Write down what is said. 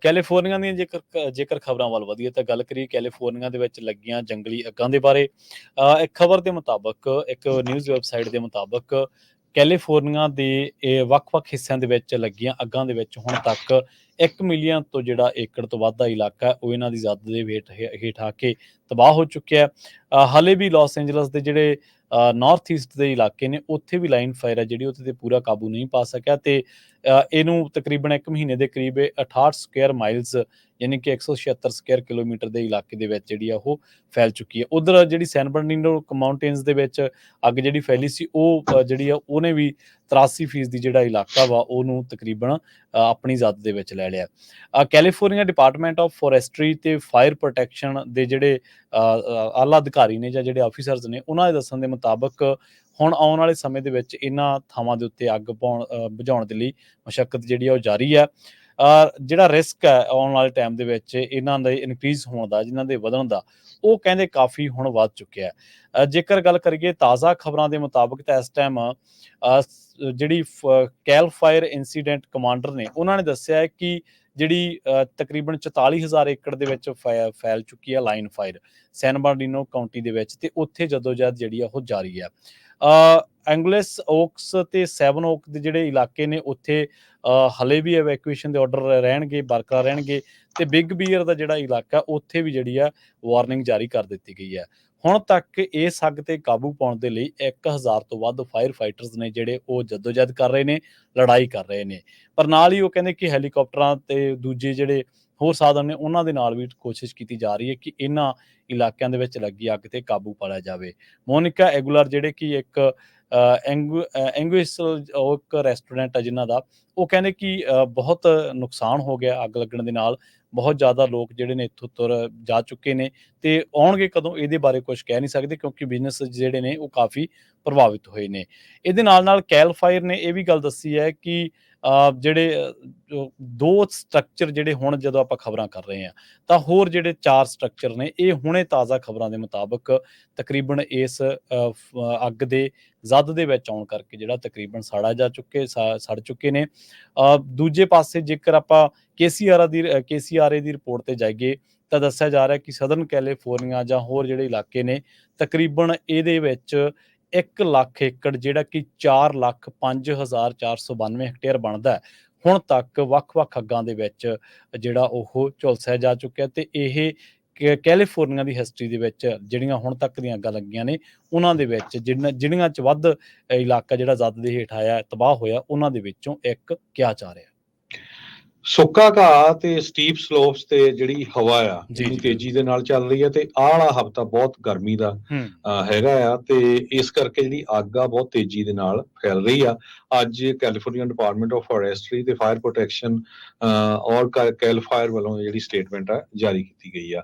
California ਦੀਆਂ ਜੇਕਰ ਕ- ਜੇਕਰ ਖਬਰਾਂ ਵੱਲ ਵਧੀਏ ਤਾਂ ਗੱਲ ਕਰੀਏ ਕੈਲੀਫੋਰਨੀਆ ਦੇ ਵਿੱਚ ਲੱਗੀਆਂ ਜੰਗਲੀ ਅੱਗਾਂ ਦੇ ਬਾਰੇ। ਇੱਕ ਖਬਰ ਦੇ ਮੁਤਾਬਕ, ਇੱਕ ਨਿਊਜ਼ ਵੈਬਸਾਈਟ ਦੇ ਮੁਤਾਬਕ ਕੈਲੀਫੋਰਨੀਆ ਦੇ ਇਹ ਵੱਖ-ਵੱਖ ਹਿੱਸਿਆਂ ਦੇ ਵਿੱਚ ਲੱਗੀਆਂ ਅੱਗਾਂ ਦੇ ਵਿੱਚ ਹੁਣ ਤੱਕ 1 ਮਿਲੀਅਨ ਤੋਂ ਜਿਹੜਾ ਏਕੜ ਤੋਂ ਵੱਧ ਦਾ ਇਲਾਕਾ ਉਹ ਇਹਨਾਂ ਦੀ ਜ਼ਦ ਦੇ ਹੇਠ ਹੇਠ ਆ ਕੇ ਤਬਾਹ ਹੋ ਚੁੱਕਿਆ ਹਾਲੇ ਵੀ ਲਾਸ ਐਂਜਲਸ ਦੇ ਜਿਹੜੇ ਨਾਰਥ ਈਸਟ ਦੇ ਇਲਾਕੇ ਨੇ, ਉੱਥੇ ਵੀ ਲਾਈਨ ਫਾਇਰ ਹੈ ਜਿਹੜੀ ਉੱਥੇ ਤੇ ਪੂਰਾ ਕਾਬੂ ਨਹੀਂ ਪਾ ਸਕਿਆ ਤੇ ਇਹਨੂੰ ਤਕਰੀਬਨ 1 ਮਹੀਨੇ ਦੇ ਕਰੀਬ ਇਹ 68 ਸਕੁਅਰ ਮਾਈਲਸ ਯਾਨੀ ਕਿ 176 ਸਕੁਅਰ ਕਿਲੋਮੀਟਰ ਦੇ ਇਲਾਕੇ ਦੇ ਵਿੱਚ ਜਿਹੜੀ ਆ ਉਹ ਫੈਲ ਚੁੱਕੀ ਹੈ। ਉਧਰ ਜਿਹੜੀ ਸੈਨ ਬਰਨੀਨੋ ਮਾਊਂਟੇਨਸ ਦੇ ਵਿੱਚ ਅੱਗ ਜਿਹੜੀ ਫੈਲੀ ਸੀ, ਉਹ ਜਿਹੜੀ ਆ, ਉਹਨੇ ਵੀ 83% ਦੀ ਜਿਹੜਾ ਇਲਾਕਾ ਵਾ, ਉਹਨੂੰ ਤਕਰੀਬਨ ਆਪਣੀ ਜ਼ਦ ਦੇ ਵਿੱਚ ਲੈ ਲਿਆ। ਕੈਲੀਫੋਰਨੀਆ ਡਿਪਾਰਟਮੈਂਟ ਆਫ ਫੋਰੈਸਟਰੀ ਤੇ ਫਾਇਰ ਪ੍ਰੋਟੈਕਸ਼ਨ ਦੇ ਜਿਹੜੇ ਆਲਾ ਅਧਿਕਾਰੀ ਨੇ ਜਾਂ ਜਿਹੜੇ ਆਫੀਸਰਸ ਨੇ, ਉਹਨਾਂ ਦੇ ਦੱਸਣ ਦੇ ਮੁਤਾਬਕ ਹੁਣ ਆਉਣ ਵਾਲੇ ਸਮੇਂ ਦੇ ਵਿੱਚ ਇਹਨਾਂ ਥਾਵਾਂ ਦੇ ਉੱਤੇ ਅੱਗ ਪਾਉਣ ਬੁਝਾਉਣ ਦੇ ਲਈ ਮਸ਼ੱਕਤ ਜਿਹੜੀ ਆ ਉਹ ਜਾਰੀ ਹੈ ਜਿਹੜਾ ਰਿਸਕ ਹੈ ਆਉਣ ਵਾਲੇ ਟਾਈਮ ਦੇ ਵਿੱਚ ਇਹਨਾਂ ਦੇ ਇਨਕਰੀਜ਼ ਹੋਣ ਦਾ ਜਿਨ੍ਹਾਂ ਦੇ ਵਧਣ ਦਾ, ਉਹ ਕਹਿੰਦੇ ਕਾਫੀ ਹੁਣ ਵੱਧ ਚੁੱਕਿਆ ਹੈ। ਜੇਕਰ ਗੱਲ ਕਰੀਏ ਤਾਜ਼ਾ ਖਬਰਾਂ ਦੇ ਮੁਤਾਬਕ ਤਾਂ ਇਸ ਟਾਈਮ ਜਿਹੜੀ ਕੈਲ ਫਾਇਰ ਇਨਸੀਡੈਂਟ ਕਮਾਂਡਰ ਨੇ, ਉਹਨਾਂ ਨੇ ਦੱਸਿਆ ਹੈ ਕਿ ਜਿਹੜੀ ਅ, ਤਕਰੀਬਨ 44000 ਏਕੜ ਦੇ ਵਿੱਚ ਫੈ- ਫੈਲ ਚੁੱਕੀ ਹੈ line fire San Bernardino County ਦੇ ਵਿੱਚ ਤੇ ਉੱਥੇ ਜਦੋਜਹਿਦ ਜਿਹੜੀ ਆ ਉਹ ਜਾਰੀ ਆ। ਅ ਐਂਗਲਸ ਓਕਸ ਤੇ ਸੈਵਨ ਓਕ ਦੇ ਜਿਹੜੇ ਇਲਾਕੇ ਨੇ ਉੱਥੇ ਹਲੇ ਵੀ ਐਵੈਕੂਏਸ਼ਨ ਦੇ ਆਰਡਰ ਰਹਿਣਗੇ ਬਰਕਰਾਰ ਰਹਿਣਗੇ ਤੇ ਬਿਗ ਬੀਅਰ ਦਾ ਜਿਹੜਾ ਇਲਾਕਾ ਉੱਥੇ ਵੀ ਜਿਹੜੀ ਆ ਵਾਰਨਿੰਗ ਜਾਰੀ ਕਰ ਦਿੱਤੀ ਗਈ ਹੈ ਹੁਣ ਤੱਕ ਇਸ ਅੱਗ ਤੇ ਕਾਬੂ ਪਾਉਣ ਦੇ ਲਈ 1000 ਤੋਂ ਵੱਧ ਫਾਇਰ ਫਾਈਟਰਸ ਨੇ ਜਿਹੜੇ ਉਹ ਜਦੋਜਹਿਦ ਕਰ ਰਹੇ ਨੇ ਲੜਾਈ ਕਰ ਰਹੇ ਨੇ। ਪਰ ਨਾਲ ਹੀ ਉਹ ਕਹਿੰਦੇ ਕਿ ਹੈਲੀਕਾਪਟਰਾਂ ਤੇ ਦੂਜੇ ਜਿਹੜੇ ਹੋਰ ਸਾਧਨ ਨੇ ਉਹਨਾਂ ਦੇ ਨਾਲ ਵੀ ਕੋਸ਼ਿਸ਼ ਕੀਤੀ ਜਾ ਰਹੀ ਹੈ ਕਿ ਇਹਨਾਂ ਇਲਾਕਿਆਂ ਦੇ ਵਿੱਚ ਲੱਗੀ ਅੱਗ ਤੇ ਕਾਬੂ ਪਾਇਆ ਜਾਵੇ। ਮੋਨਿਕਾ ਐਗੂਲਰ ਜਿਹੜੇ ਕਿ ਇੱਕ ਐਂਗੁਇਸ ਉਹ ਇੱਕ ਰੈਸਟੋਰੈਂਟ ਹੈ ਜਿਨ੍ਹਾਂ ਦਾ ਉਹ ਕਹਿੰਦੇ ਕਿ ਅ, ਬਹੁਤ ਨੁਕਸਾਨ ਹੋ ਗਿਆ ਅੱਗ ਲੱਗਣ ਦੇ ਨਾਲ। ਬਹੁਤ ਜ਼ਿਆਦਾ ਲੋਕ ਜਿਹੜੇ ਨੇ ਇੱਥੋਂ ਤੁਰ ਜਾ ਚੁੱਕੇ ਨੇ ਤੇ ਆਉਣਗੇ ਕਦੋਂ ਇਹਦੇ ਬਾਰੇ ਕੁਝ ਕਹਿ ਨਹੀਂ ਸਕਦੇ ਕਿਉਂਕਿ ਬਿਜ਼ਨਸ ਜਿਹੜੇ ਨੇ ਉਹ ਕਾਫੀ ਪ੍ਰਭਾਵਿਤ ਹੋਏ ਨੇ। ਇਹਦੇ ਨਾਲ ਨਾਲ ਕੈਲਫਾਇਰ ਨੇ ਇਹ ਵੀ ਗੱਲ ਦੱਸੀ ਹੈ ਕਿ ਜਿਹੜੇ ਦੋ ਸਟਰਕਚਰ ਜਿਹੜੇ ਹੁਣ ਜਦੋਂ ਆਪਾਂ ਖਬਰਾਂ ਕਰ ਰਹੇ ਹਾਂ ਤਾਂ ਹੋਰ ਜਿਹੜੇ ਚਾਰ ਸਟਰਕਚਰ ਨੇ ਇਹ ਹੁਣੇ ਤਾਜ਼ਾ ਖਬਰਾਂ ਦੇ ਮੁਤਾਬਕ ਤਕਰੀਬਨ ਇਸ ਅੱਗ ਦੇ ਜ਼ਦ ਦੇ ਵਿੱਚ ਆਉਣ ਕਰਕੇ ਜਿਹੜਾ ਤਕਰੀਬਨ ਸਾੜਾ ਜਾ ਚੁੱਕੇ ਸੜ ਚੁੱਕੇ ਨੇ। ਅ, ਦੂਜੇ ਪਾਸੇ ਜੇਕਰ ਆਪਾਂ ਕੇਸੀਆਰ ਦੀ ਕੇਸੀਆਰਏ ਦੀ ਰਿਪੋਰਟ ਤੇ ਜਾਈਏ ਤਾਂ ਦੱਸਿਆ ਜਾ ਰਿਹਾ ਕਿ ਸਦਰਨ ਕੈਲੀਫੋਰਨੀਆ ਜਾਂ ਹੋਰ ਜਿਹੜੇ ਇਲਾਕੇ ਨੇ ਤਕਰੀਬਨ ਇਹਦੇ ਵਿੱਚ 1 ਲੱਖ ਏਕੜ, ਜਿਹੜਾ ਕਿ 4 ਲੱਖ 5492 ਹੈਕਟੇਅਰ ਬਣਦਾ ਹੈ। ਹੁਣ ਤੱਕ ਵੱਖ-ਵੱਖ ਅੱਗਾਂ ਦੇ ਵਿੱਚ ਜਿਹੜਾ ਉਹ ਝੁਲਸਿਆ ਜਾ ਚੁੱਕਿਆ ਤੇ ਇਹ ਕੈ- ਕੈਲੀਫੋਰਨੀਆ ਦੀ ਹਿਸਟਰੀ ਦੇ ਵਿੱਚ ਜਿਹੜੀਆਂ ਹੁਣ ਤੱਕ ਦੀਆਂ ਅੱਗਾਂ ਲੱਗੀਆਂ ਨੇ, ਉਹਨਾਂ ਦੇ ਵਿੱਚ ਜਿਹੜੀਆਂ ਜਿਹੜੀਆਂ ਚ ਵੱਧ ਇਲਾਕਾ ਜਿਹੜਾ ਜ਼ਦ ਦੇ ਹੇਠ ਆਇਆ, ਤਬਾਹ ਹੋਇਆ, ਉਹਨਾਂ ਦੇ ਵਿੱਚੋਂ ਇੱਕ ਕਿਹਾ ਜਾ ਰਿਹਾ ਸੁੱਕਾ ਘਾਹ ਤੇ ਸਟੀਪ ਸਲੋਪਸ ਤੇ ਜਿਹੜੀ ਹਵਾ ਆ ਜੀ, ਇੰਨੀ ਜੀ। ਤੇਜ਼ੀ ਦੇ ਨਾਲ ਚੱਲ ਰਹੀ ਹੈ ਤੇ ਆਹ ਵਾਲਾ ਹਫਤਾ ਬਹੁਤ ਗਰਮੀ ਦਾ ਹੈਗਾ ਆ ਤੇ ਇਸ ਕਰਕੇ ਜਿਹੜੀ ਅੱਗ ਆ ਬਹੁਤ ਤੇਜ਼ੀ ਦੇ ਨਾਲ ਫੈਲ ਰਹੀ ਆ ਅੱਜ ਕੈਲੀਫੋਰਨੀਆ ਡਿਪਾਰਟਮੈਂਟ ਆਫ ਫੋਰੈਸਟਰੀ ਤੇ ਫਾਇਰ ਪ੍ਰੋਟੈਕਸ਼ਨ ਔਰ ਕੈਲ ਫਾਇਰ ਵੱਲੋਂ ਜਿਹੜੀ ਸਟੇਟਮੈਂਟ ਆ ਜਾਰੀ ਕੀਤੀ ਗਈ ਆ